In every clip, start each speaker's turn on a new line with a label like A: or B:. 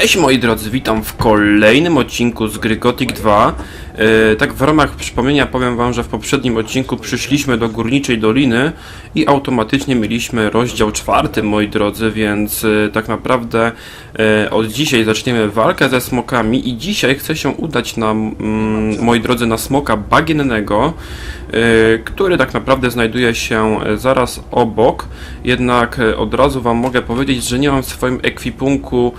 A: Cześć moi drodzy, witam w kolejnym odcinku z gry Gothic 2. E, tak w ramach przypomnienia powiem wam, że w poprzednim odcinku przyszliśmy do Górniczej Doliny i automatycznie mieliśmy rozdział czwarty moi drodzy, więc e, tak naprawdę e, od dzisiaj zaczniemy walkę ze smokami i dzisiaj chcę się udać na, mm, moi drodzy, na smoka bagiennego, który tak naprawdę znajduje się zaraz obok, jednak od razu wam mogę powiedzieć, że nie mam w swoim ekwipunku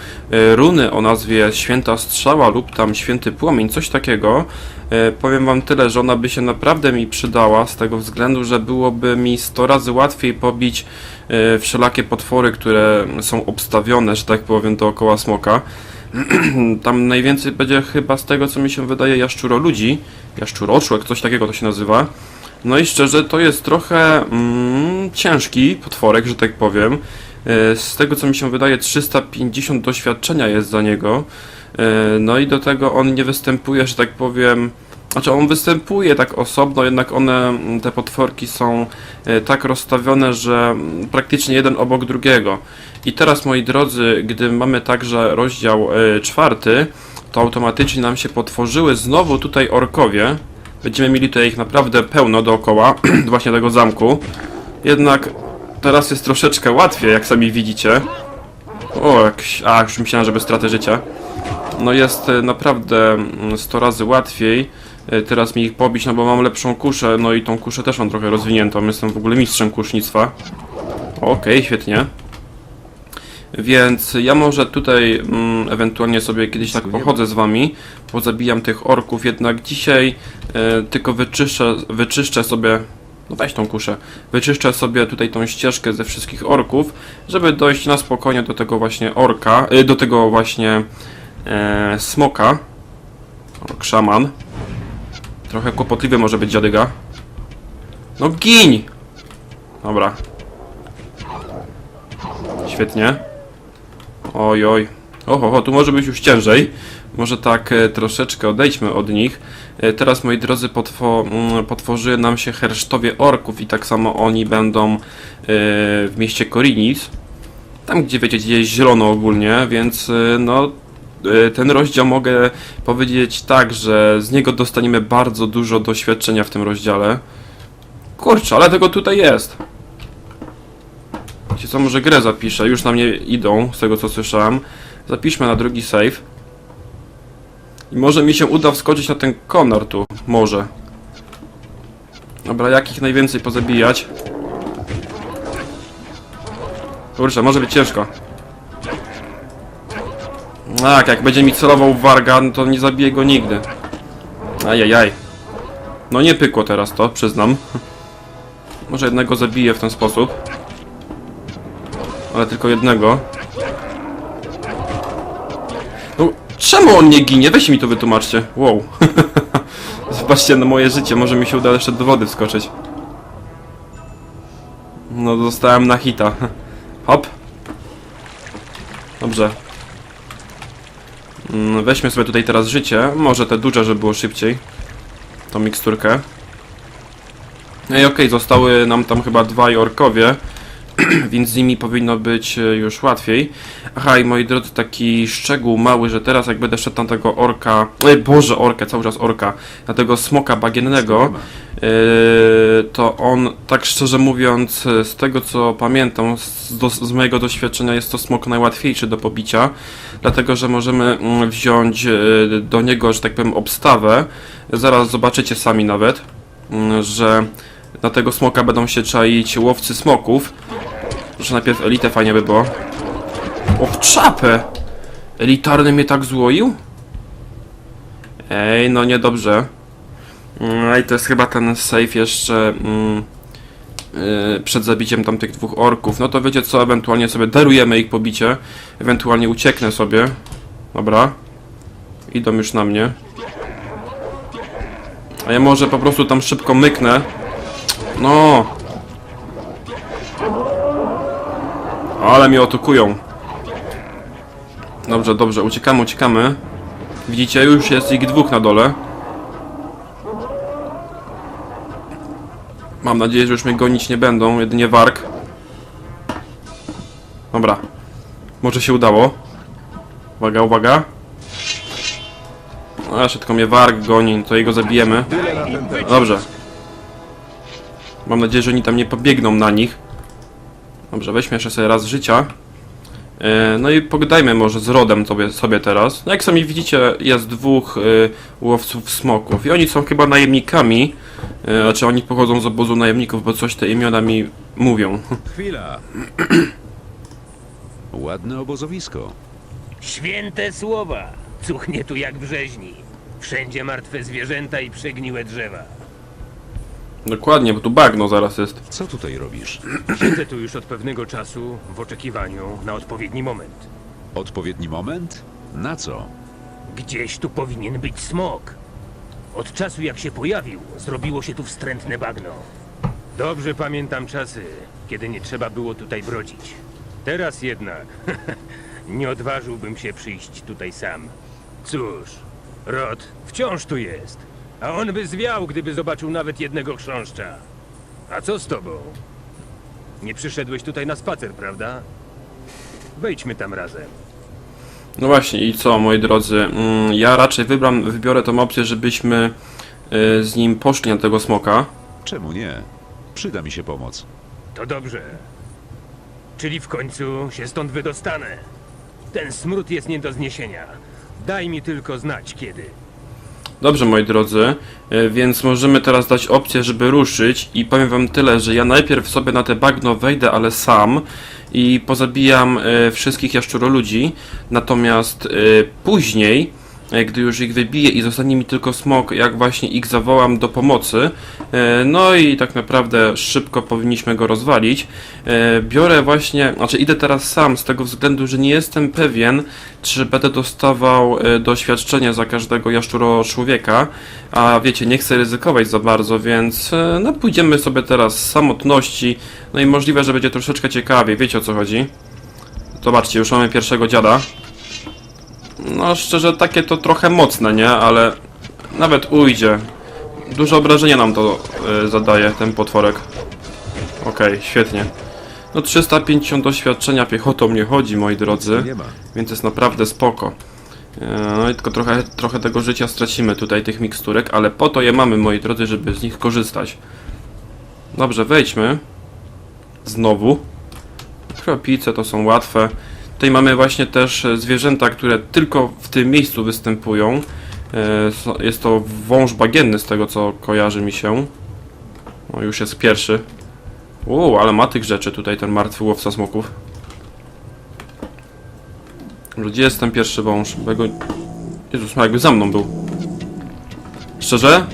A: runy o nazwie Święta Strzała lub tam Święty Płomień, coś takiego. E, Powiem wam tyle, że ona by się naprawdę mi przydała z tego względu, że byłoby mi 100 razy łatwiej pobić e, wszelakie potwory, które są obstawione, że tak powiem, dookoła smoka. Tam najwięcej będzie chyba z tego, co mi się wydaje, jaszczuroludzi, jaszczuroczłek, coś takiego to się nazywa. No i szczerze, to jest trochę mm, ciężki potworek, że tak powiem. E, Z tego co mi się wydaje, 350 doświadczenia jest za niego. E, No i do tego on nie występuje, że tak powiem. Znaczy on występuje tak osobno, jednak one, mm, te potworki są e, tak rozstawione, że mm, praktycznie jeden obok drugiego. I teraz moi drodzy, gdy mamy także rozdział e, czwarty, to automatycznie nam się potworzyły znowu tutaj orkowie. Będziemy mieli tutaj ich naprawdę pełno dookoła właśnie tego zamku. Jednak teraz jest troszeczkę łatwiej, jak sami widzicie. O, jak, a już myślałem, że bez straty życia. No jest e, naprawdę mm, 100 razy łatwiej e, teraz mi ich pobić, no bo mam lepszą kuszę, no i tą kuszę też mam trochę rozwiniętą, jestem w ogóle mistrzem kusznictwa. Okej, świetnie. Więc ja może tutaj mm, ewentualnie sobie kiedyś tak pochodzę z wami, pozabijam tych orków, jednak dzisiaj e, tylko wyczyszczę, wyczyszczę sobie, no weź tą kuszę, wyczyszczę sobie tutaj tą ścieżkę ze wszystkich orków, żeby dojść na spokojnie do tego właśnie orka, do tego właśnie e, smoka. Ork szaman. Trochę kłopotliwy może być dziadyga. No gin! Dobra. Świetnie. Oj, oj. Oho, ho, tu może być już ciężej. Może tak e, troszeczkę odejdźmy od nich. E, teraz, moi drodzy, potwo, mm, potworzyły nam się hersztowie orków i tak samo oni będą e, w mieście Korinis. Tam, gdzie wiecie, gdzie jest zielono ogólnie, więc e, no ten rozdział mogę powiedzieć tak, że z niego dostaniemy bardzo dużo doświadczenia w tym rozdziale. Kurczę, ale tego tutaj jest. Wiecie co, może grę zapiszę, już na mnie idą, z tego co słyszałem. Zapiszmy na drugi save. I może mi się uda wskoczyć na ten konar tu, może. Dobra, jak ich najwięcej pozabijać? Kurczę, może być ciężko. Tak, jak będzie mi celował warga, no to nie zabiję go nigdy. Ajajaj. No nie pykło teraz to, przyznam. Może jednego zabiję w ten sposób. Ale tylko jednego. No, czemu on nie ginie? Weź mi to wytłumaczcie. Wow. Zobaczcie na moje życie, może mi się uda jeszcze do wody wskoczyć. No, zostałem na hita. Hop. Dobrze. Mm, Weźmy sobie tutaj teraz życie. Może te duże, żeby było szybciej. Tą miksturkę. No i okej, zostały nam tam chyba dwaj orkowie, więc z nimi powinno być e, już łatwiej. Aha, i moi drodzy, taki szczegół mały, że teraz jak będę szedł na tego orka, ej, boże, orkę, cały czas orka, na tego smoka bagiennego, e, to on, tak szczerze mówiąc, z tego co pamiętam, z, do, z mojego doświadczenia jest to smok najłatwiejszy do pobicia, dlatego, że możemy mm, wziąć e, do niego, że tak powiem, obstawę, zaraz zobaczycie sami nawet, mm, że na tego smoka będą się czaić łowcy smoków. Proszę najpierw elitę fajnie by było. O, czapę! Elitarny mnie tak złoił? Ej, no niedobrze. No i to jest chyba ten save jeszcze mm, yy, przed zabiciem tamtych dwóch orków. No to wiecie co, ewentualnie sobie darujemy ich pobicie. Ewentualnie ucieknę sobie. Dobra. Idą już na mnie. A ja może po prostu tam szybko myknę. No. Ale mnie atakują. Dobrze, dobrze, uciekamy, uciekamy. Widzicie, już jest ich dwóch na dole. Mam nadzieję, że już mnie gonić nie będą, jedynie warg. Dobra. Może się udało. Uwaga, uwaga. A, jeszcze tylko mnie warg goni, to jego zabijemy. Dobrze. Mam nadzieję, że oni tam nie pobiegną na nich. Dobrze, weźmy jeszcze sobie raz życia. E, No i pogadajmy może z Rodem sobie, sobie teraz. No jak sami widzicie, jest dwóch e, łowców smoków i oni są chyba najemnikami. E, Znaczy oni pochodzą z obozu najemników, bo coś te imiona mi mówią.
B: Chwila. Ładne obozowisko.
C: Święte słowa! Cuchnie tu jak w rzeźni. Wszędzie martwe zwierzęta i przegniłe drzewa.
A: Dokładnie, bo tu bagno zaraz jest.
B: Co tutaj robisz?
C: Siedzę tu już od pewnego czasu w oczekiwaniu na odpowiedni moment.
B: Odpowiedni moment? Na co?
C: Gdzieś tu powinien być smok. Od czasu jak się pojawił, zrobiło się tu wstrętne bagno. Dobrze pamiętam czasy, kiedy nie trzeba było tutaj brodzić. Teraz jednak nie odważyłbym się przyjść tutaj sam. Cóż, Rod wciąż tu jest, a on by zwiał, gdyby zobaczył nawet jednego chrząszcza. A co z tobą? Nie przyszedłeś tutaj na spacer, prawda? Wejdźmy tam razem.
A: No właśnie, i co, moi drodzy? Mm, Ja raczej wybram, wybiorę tą opcję, żebyśmy e, z nim poszli na tego smoka.
B: Czemu nie? Przyda mi się pomoc.
C: To dobrze. Czyli w końcu się stąd wydostanę. Ten smród jest nie do zniesienia. Daj mi tylko znać kiedy.
A: Dobrze, moi drodzy, e, więc możemy teraz dać opcję, żeby ruszyć i powiem wam tyle, że ja najpierw sobie na te bagno wejdę, ale sam i pozabijam e, wszystkich jaszczuroludzi, natomiast e, później, gdy już ich wybiję i zostanie mi tylko smok, jak właśnie ich zawołam do pomocy, e, no i tak naprawdę szybko powinniśmy go rozwalić, e, biorę właśnie, znaczy idę teraz sam z tego względu, że nie jestem pewien, czy będę dostawał e, doświadczenie za każdego jaszczuro człowieka, a wiecie, nie chcę ryzykować za bardzo, więc e, no pójdziemy sobie teraz z samotności, no i możliwe, że będzie troszeczkę ciekawie, wiecie o co chodzi. Zobaczcie, już mamy pierwszego dziada. No szczerze, takie to trochę mocne, nie? Ale nawet ujdzie. Duże obrażenia nam to e, zadaje, ten potworek. Okej, świetnie. No 350 doświadczenia piechotą nie chodzi, moi drodzy.
B: Nie ma.
A: Więc jest naprawdę spoko. E, No i tylko trochę, trochę tego życia stracimy tutaj, tych miksturek, ale po to je mamy, moi drodzy, żeby z nich korzystać. Dobrze, wejdźmy. Znowu. Kropice to są łatwe. Tutaj mamy właśnie też e, zwierzęta, które tylko w tym miejscu występują. E, Jest to wąż bagienny, z tego co kojarzy mi się. O, już jest pierwszy. Uuu, ale ma tych rzeczy tutaj ten martwy łowca smoków. Gdzie jest ten pierwszy wąż? Bo go... Jezus, jakby za mną był. Szczerze?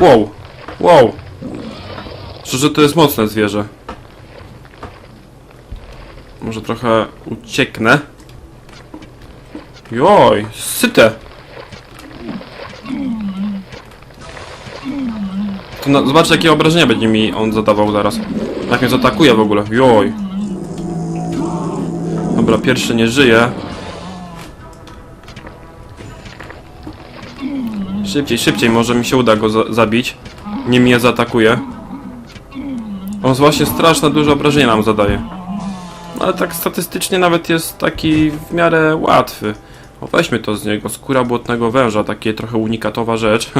A: Wow! Wow! Szczerze, to jest mocne zwierzę. Może trochę ucieknę. Joj, syte! To na, zobaczcie, jakie obrażenia będzie mi on zadawał zaraz. Jak mnie zaatakuje w ogóle. Joj. Dobra, pierwszy nie żyje. Szybciej, szybciej, może mi się uda go za zabić. Nie mnie zaatakuje. On właśnie straszne duże obrażenia nam zadaje. No, ale tak statystycznie nawet jest taki w miarę łatwy. O, weźmy to z niego. Skóra błotnego węża, takie trochę unikatowa rzecz.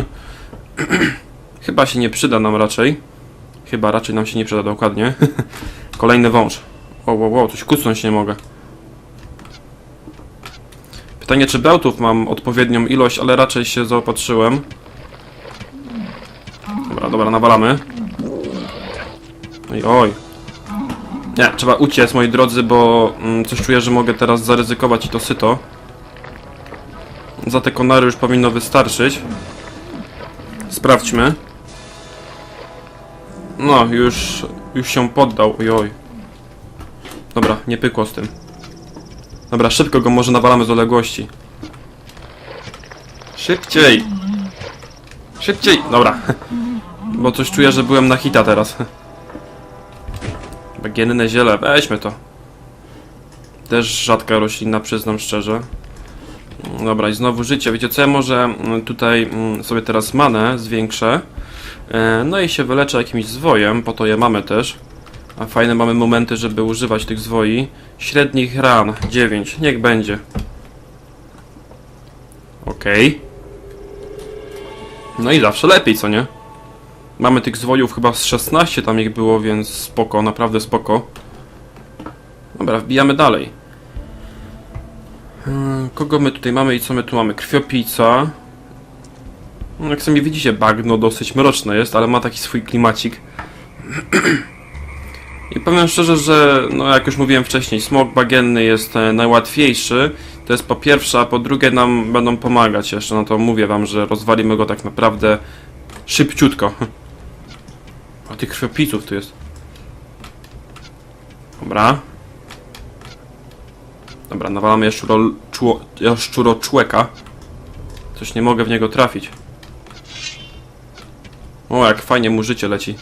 A: Chyba się nie przyda nam raczej. Chyba raczej nam się nie przyda dokładnie. Kolejny wąż. Wow, wow, wow, coś kucnąć nie mogę. Pytanie, czy bełtów mam odpowiednią ilość, ale raczej się zaopatrzyłem. Dobra, dobra, nawalamy. Oj, oj. Nie, trzeba uciec, moi drodzy, bo mm, coś czuję, że mogę teraz zaryzykować i to syto. Za te konary już powinno wystarczyć. Sprawdźmy. No, już, już się poddał, oj, oj. Dobra, nie pykło z tym. Dobra, szybko go może nawalamy z odległości. Szybciej! Szybciej! Dobra. Bo coś czuję, że byłem na hita teraz. Bagienne ziele, weźmy to. Też rzadka roślina, przyznam szczerze. Dobra, i znowu życie. Wiecie co, ja może mm, tutaj mm, sobie teraz manę zwiększę. E, No i się wyleczę jakimś zwojem, po to je mamy też. A fajne mamy momenty, żeby używać tych zwoi. Średnich ran 9, niech będzie. Okej. No i zawsze lepiej, co nie? Mamy tych zwojów chyba z 16 tam ich było, więc spoko, naprawdę spoko. Dobra, wbijamy dalej. Hmm, Kogo my tutaj mamy i co my tu mamy? Krwiopijca. No, Jak sami widzicie, bagno dosyć mroczne jest, ale ma taki swój klimacik. I powiem szczerze, że no jak już mówiłem wcześniej, smok bagienny jest e, najłatwiejszy. To jest po pierwsze, a po drugie nam będą pomagać jeszcze. No to mówię wam, że rozwalimy go tak naprawdę szybciutko. A tych krwiopijców tu jest. Dobra. Dobra, nawalamy jaszczuro, czło, jaszczuroczłeka. Coś nie mogę w niego trafić. O, jak fajnie mu życie leci.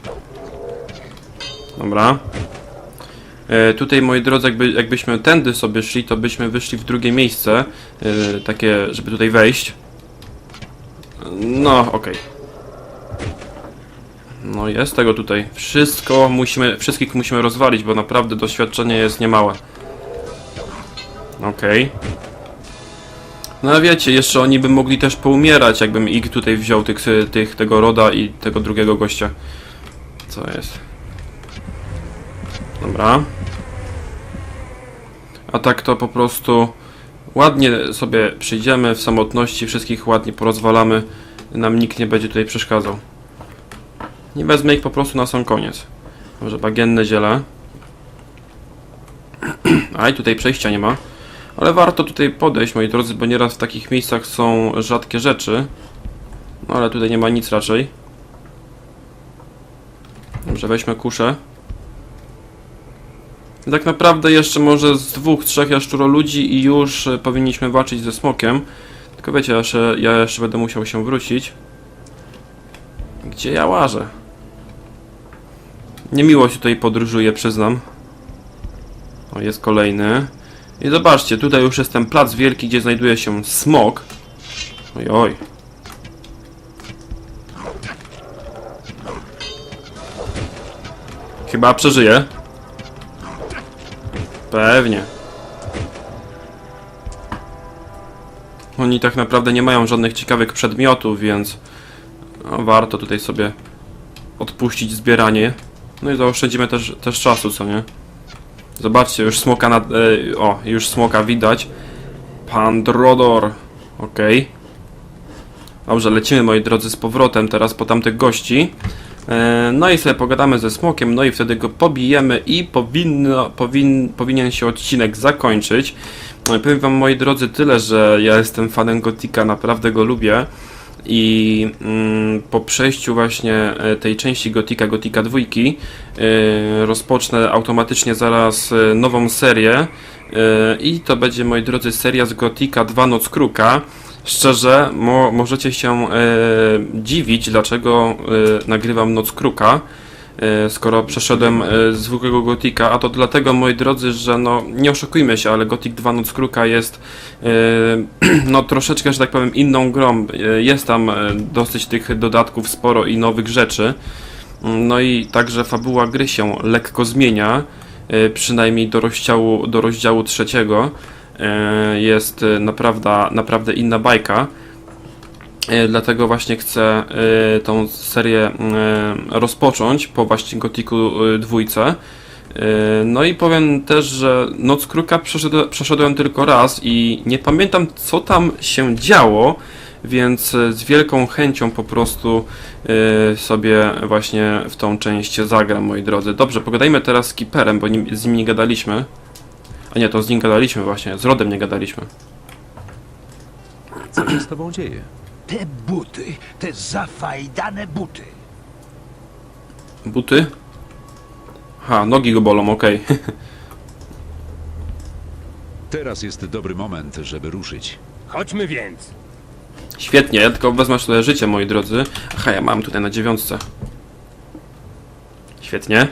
A: Dobra. E, tutaj, moi drodzy, jakby, jakbyśmy tędy sobie szli, to byśmy wyszli w drugie miejsce. E, takie, żeby tutaj wejść. No, okej. No jest tego tutaj. Wszystko musimy, wszystkich musimy rozwalić, bo naprawdę doświadczenie jest niemałe. Okej. No a wiecie, jeszcze oni by mogli też poumierać, jakbym ich tutaj wziął, tych, tych, tego Roda i tego drugiego gościa. Co jest? Dobra. A tak to po prostu ładnie sobie przyjdziemy w samotności, wszystkich ładnie porozwalamy. Nam nikt nie będzie tutaj przeszkadzał. Nie wezmę ich po prostu na sam koniec. Może bagienne ziele. A i tutaj przejścia nie ma. Ale warto tutaj podejść, moi drodzy, bo nieraz w takich miejscach są rzadkie rzeczy. No ale tutaj nie ma nic raczej. Dobrze, weźmy kuszę. Tak naprawdę jeszcze może z dwóch, trzech jaszczuro ludzi i już e, powinniśmy walczyć ze smokiem. Tylko wiecie, ja jeszcze, ja jeszcze będę musiał się wrócić. Gdzie ja łażę? Niemiło się tutaj podróżuję, przyznam. O, jest kolejny. I zobaczcie, tutaj już jest ten plac wielki, gdzie znajduje się smok. Oj, oj. Chyba przeżyje. Pewnie. Oni tak naprawdę nie mają żadnych ciekawych przedmiotów, więc no, warto tutaj sobie odpuścić zbieranie. No i zaoszczędzimy też, też czasu, co nie? Zobaczcie, już smoka na... E, o, już smoka widać. Pan Drodor. Okej. Dobrze, lecimy moi drodzy z powrotem teraz po tamtych gości. E, No i sobie pogadamy ze smokiem, no i wtedy go pobijemy i powinno, powin, powinien się odcinek zakończyć. E, Powiem wam moi drodzy tyle, że ja jestem fanem Gotika, naprawdę go lubię. I mm, po przejściu właśnie e, tej części Gotika, Gotika dwójki, e, rozpocznę automatycznie zaraz e, nową serię. E, I to będzie, moi drodzy, seria z Gotika 2 Noc Kruka. Szczerze, mo, możecie się e, dziwić, dlaczego nagrywam Noc Kruka, skoro przeszedłem e, zwykłego Gotika, a to dlatego, moi drodzy, że no, nie oszukujmy się, ale Gothic 2 Noc Kruka jest e, no troszeczkę, że tak powiem, inną grą. E, Jest tam e, dosyć tych dodatków sporo i nowych rzeczy. No i także fabuła gry się lekko zmienia, e, przynajmniej do rozdziału, do rozdziału trzeciego. E, Jest e, naprawdę, naprawdę inna bajka. E, Dlatego właśnie chcę e, tą serię e, rozpocząć po właśnie Gotiku dwójce. No i powiem też, że Noc Kruka przeszedłem, tylko raz i nie pamiętam co tam się działo, więc z wielką chęcią po prostu sobie właśnie w tą część zagram, moi drodzy. Dobrze, pogadajmy teraz z Kiperem, bo z nim nie gadaliśmy. A nie, to z nim gadaliśmy właśnie, z Rodem nie gadaliśmy.
B: Co się z tobą dzieje?
D: Te buty, te zafajdane buty.
A: Buty? Ha, nogi go bolą, okej.
B: Teraz jest dobry moment, żeby ruszyć.
C: Chodźmy więc.
A: Świetnie, ja tylko wezmę sobie życie, moi drodzy. Aha, ja mam tutaj na dziewiątce. Świetnie.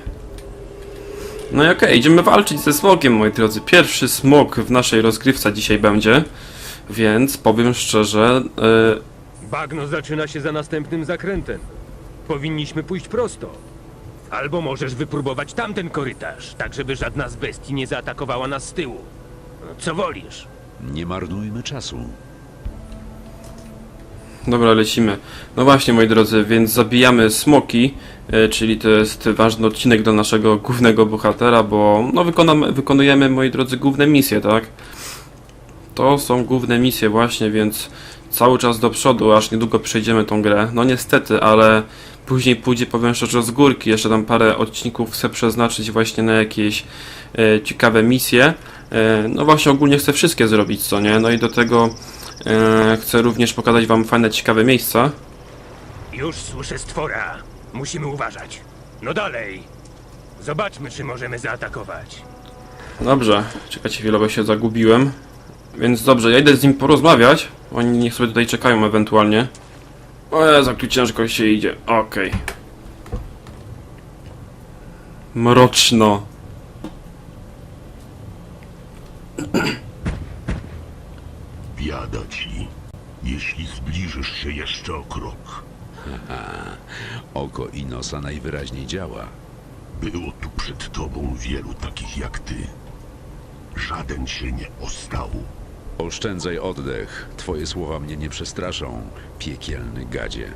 A: No i okej, idziemy walczyć ze smokiem, moi drodzy. Pierwszy smok w naszej rozgrywce dzisiaj będzie. Więc powiem szczerze, yy,
C: Bagno zaczyna się za następnym zakrętem. Powinniśmy pójść prosto. Albo możesz wypróbować tamten korytarz, tak żeby żadna z bestii nie zaatakowała nas z tyłu. Co wolisz?
B: Nie marnujmy czasu.
A: Dobra, lecimy. No właśnie, moi drodzy, więc zabijamy smoki, e, czyli to jest ważny odcinek dla naszego głównego bohatera, bo no wykonamy, wykonujemy, moi drodzy, główne misje, tak? To są główne misje właśnie, więc cały czas do przodu, aż niedługo przejdziemy tą grę. No niestety, ale później pójdzie, powiem szczerze, z górki. Jeszcze tam parę odcinków chcę przeznaczyć właśnie na jakieś e, ciekawe misje. E, no właśnie, ogólnie chcę wszystkie zrobić, co nie? No i do tego e, chcę również pokazać wam fajne, ciekawe miejsca.
C: Już słyszę stwora. Musimy uważać. No dalej. Zobaczmy, czy możemy zaatakować.
A: Dobrze, czekajcie chwilę, bo się zagubiłem. Więc dobrze, ja idę z nim porozmawiać. Oni niech sobie tutaj czekają ewentualnie. O jak tu ciężko się idzie. Okej. Mroczno.
E: Biada ci, jeśli zbliżysz się jeszcze o krok.
B: Oko Inosa najwyraźniej działa.
E: Było tu przed tobą wielu takich jak ty. Żaden się nie ostał.
B: Oszczędzaj oddech. Twoje słowa mnie nie przestraszą, piekielny gadzie.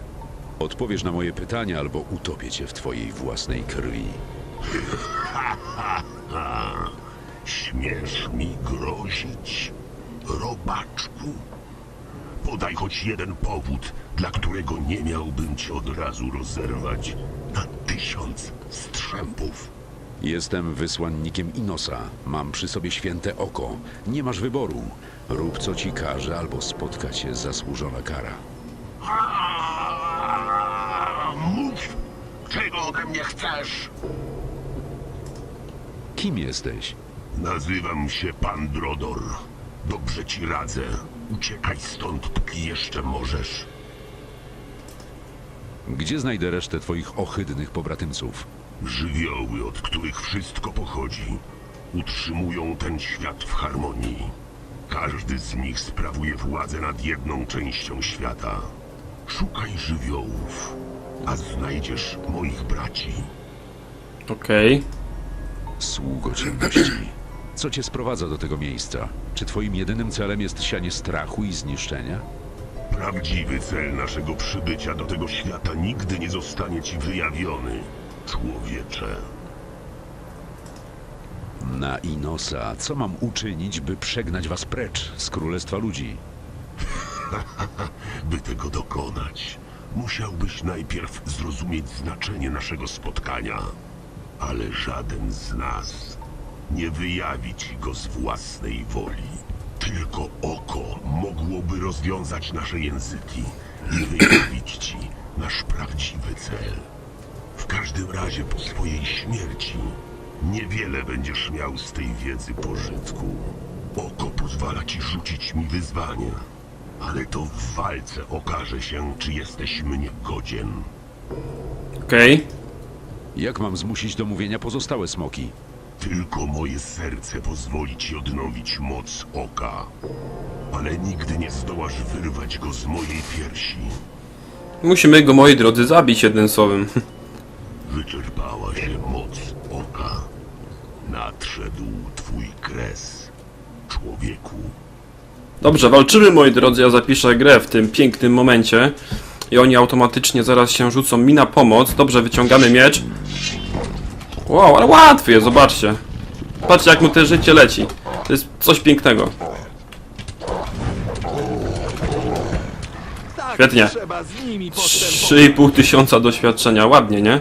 B: Odpowiesz na moje pytania, albo utopię cię w twojej własnej krwi.
E: Śmiesz mi grozić, robaczku? Podaj choć jeden powód, dla którego nie miałbym cię od razu rozerwać na tysiąc strzępów.
B: Jestem wysłannikiem Inosa. Mam przy sobie święte oko. Nie masz wyboru. Rób co ci każe, albo spotka cię zasłużona kara.
E: A, Mów, czego ode mnie chcesz?
B: Kim jesteś?
E: Nazywam się Pan Drodor. Dobrze ci radzę. Uciekaj stąd, póki jeszcze możesz.
B: Gdzie znajdę resztę twoich ohydnych pobratymców?
E: Żywioły, od których wszystko pochodzi, utrzymują ten świat w harmonii. Każdy z nich sprawuje władzę nad jedną częścią świata. Szukaj żywiołów, a znajdziesz moich braci.
A: Okej.
B: Sługo ciemności. Co cię sprowadza do tego miejsca? Czy twoim jedynym celem jest sianie strachu i zniszczenia?
E: Prawdziwy cel naszego przybycia do tego świata nigdy nie zostanie ci wyjawiony, człowiecze.
B: Na Inosa, co mam uczynić, by przegnać was precz z królestwa ludzi?
E: By tego dokonać, musiałbyś najpierw zrozumieć znaczenie naszego spotkania. Ale żaden z nas nie wyjawi ci go z własnej woli. Tylko oko mogłoby rozwiązać nasze języki i wyjawić ci nasz prawdziwy cel. W każdym razie po swojej śmierci niewiele będziesz miał z tej wiedzy pożytku. Oko pozwala ci rzucić mi wyzwania, ale to w walce okaże się, czy jesteś mnie godzien.
A: Okej.
B: Jak mam zmusić do mówienia pozostałe smoki?
E: Tylko moje serce pozwoli ci odnowić moc oka. Ale nigdy nie zdołasz wyrwać go z mojej piersi.
A: Musimy go, moi drodzy, zabić jednym słowem.
E: Wyczerpała się moc oka. Nadszedł twój kres, człowieku.
A: Dobrze, walczymy, moi drodzy. Ja zapiszę grę w tym pięknym momencie. I oni automatycznie zaraz się rzucą mi na pomoc. Dobrze, wyciągamy miecz. Wow, ale łatwy jest, zobaczcie. Patrzcie, jak mu te życie leci. To jest coś pięknego. Świetnie. 3,5 tysiąca doświadczenia, ładnie, nie?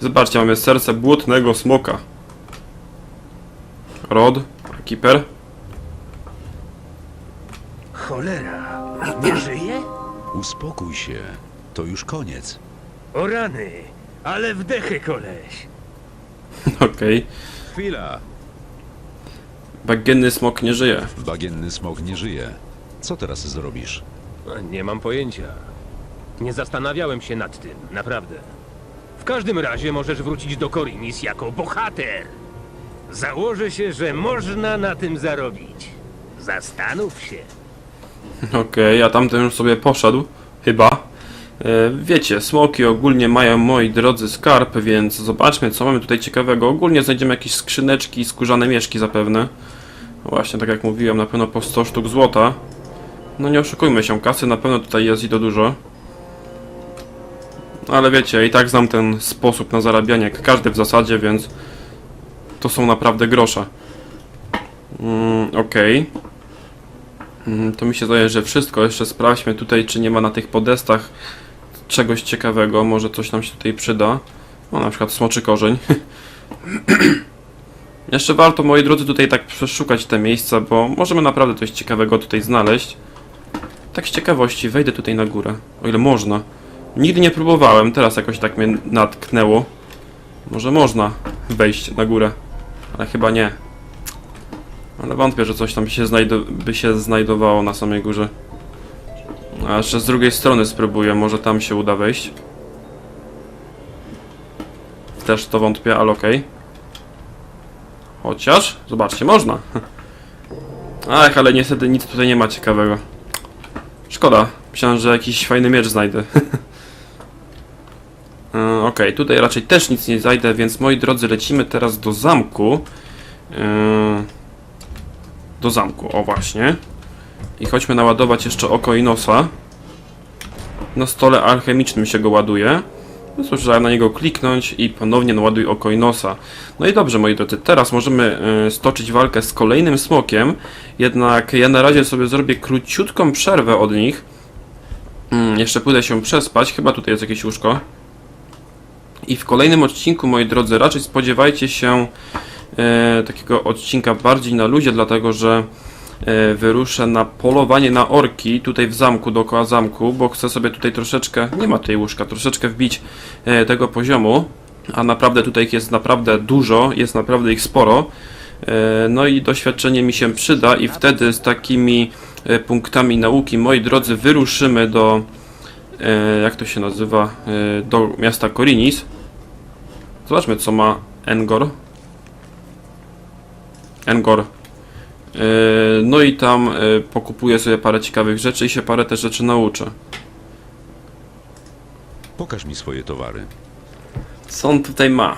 A: Zobaczcie, mamy serce błotnego smoka. Rod, Keeper.
C: Cholera. Nie żyje?
B: Uspokój się. To już koniec.
C: O rany. Ale wdechy, koleś.
A: Okej.
B: Chwila.
A: Bagienny smok nie żyje.
B: Bagienny smok nie żyje. Co teraz zrobisz?
C: Nie mam pojęcia. Nie zastanawiałem się nad tym, naprawdę. W każdym razie możesz wrócić do Korinis jako bohater. Założę się, że można na tym zarobić. Zastanów się.
A: Okej, a tamten już sobie poszedł. Chyba. E, wiecie, smoki ogólnie mają, moi drodzy, skarb, więc zobaczmy, co mamy tutaj ciekawego. Ogólnie znajdziemy jakieś skrzyneczki, skórzane mieszki zapewne. Właśnie, tak jak mówiłem, na pewno po 100 sztuk złota. No nie oszukujmy się, kasy na pewno tutaj jest i to dużo. Ale wiecie, i tak znam ten sposób na zarabianie, jak każdy w zasadzie, więc to są naprawdę grosze. Mm, Okej. Mm, to mi się zdaje, że wszystko. Jeszcze sprawdźmy tutaj, czy nie ma na tych podestach czegoś ciekawego. Może coś nam się tutaj przyda. O, na przykład smoczy korzeń. Jeszcze warto, moi drodzy, tutaj tak przeszukać te miejsca, bo możemy naprawdę coś ciekawego tutaj znaleźć. Tak z ciekawości, wejdę tutaj na górę, o ile można. Nigdy nie próbowałem, teraz jakoś tak mnie natknęło. Może można wejść na górę, ale chyba nie. Ale wątpię, że coś tam się by się znajdowało na samej górze. A jeszcze z drugiej strony spróbuję, może tam się uda wejść. Też to wątpię, ale okej. Chociaż, zobaczcie, można. Ach, ale niestety nic tutaj nie ma ciekawego. Szkoda. Myślałem, że jakiś fajny miecz znajdę. E, Okej, tutaj raczej też nic nie znajdę, więc moi drodzy, lecimy teraz do zamku. E, Do zamku, o właśnie. I chodźmy naładować jeszcze oko i nosa. Na stole alchemicznym się go ładuje. No cóż, trzeba na niego kliknąć i ponownie naładuj oko i nosa. No i dobrze, moi drodzy, teraz możemy y, stoczyć walkę z kolejnym smokiem. Jednak ja na razie sobie zrobię króciutką przerwę od nich. Mm, jeszcze pójdę się przespać, chyba tutaj jest jakieś łóżko. I w kolejnym odcinku, moi drodzy, raczej spodziewajcie się e, takiego odcinka bardziej na luzie, dlatego że e, wyruszę na polowanie na orki tutaj w zamku, dookoła zamku, bo chcę sobie tutaj troszeczkę, nie ma tutaj łóżka, troszeczkę wbić e, tego poziomu, a naprawdę tutaj jest naprawdę dużo, jest naprawdę ich sporo. E, No i doświadczenie mi się przyda i wtedy z takimi e, punktami nauki, moi drodzy, wyruszymy do, e, jak to się nazywa, do miasta Korinis. Zobaczmy, co ma Engor. Engor. E, No i tam e, pokupuję sobie parę ciekawych rzeczy i się parę też rzeczy nauczę.
B: Pokaż mi swoje towary.
A: Co on tutaj ma?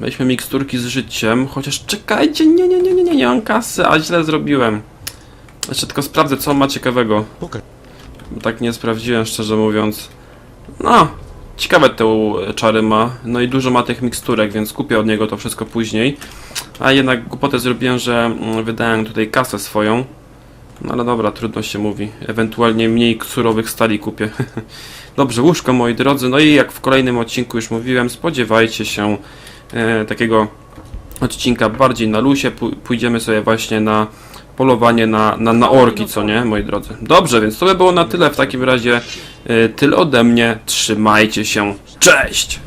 A: Weźmy miksturki z życiem, chociaż czekajcie, nie, nie, nie, nie, nie, nie mam kasy, a źle zrobiłem. Jeszcze tylko sprawdzę, co on ma ciekawego.
B: Pokaż.
A: Tak nie sprawdziłem, szczerze mówiąc. No, ciekawe te czary ma. No i dużo ma tych miksturek, więc kupię od niego to wszystko później. A jednak głupotę zrobiłem, że mm, wydałem tutaj kasę swoją. No ale dobra, trudno się mówi. Ewentualnie mniej surowych stali kupię. Dobrze, łóżko moi drodzy. No i jak w kolejnym odcinku już mówiłem, spodziewajcie się e, takiego odcinka bardziej na lusie. Pój- Pójdziemy sobie właśnie na polowanie na, na, na orki, co nie, moi drodzy. Dobrze, więc to by było na tyle w takim razie. E, tyle ode mnie. Trzymajcie się. Cześć!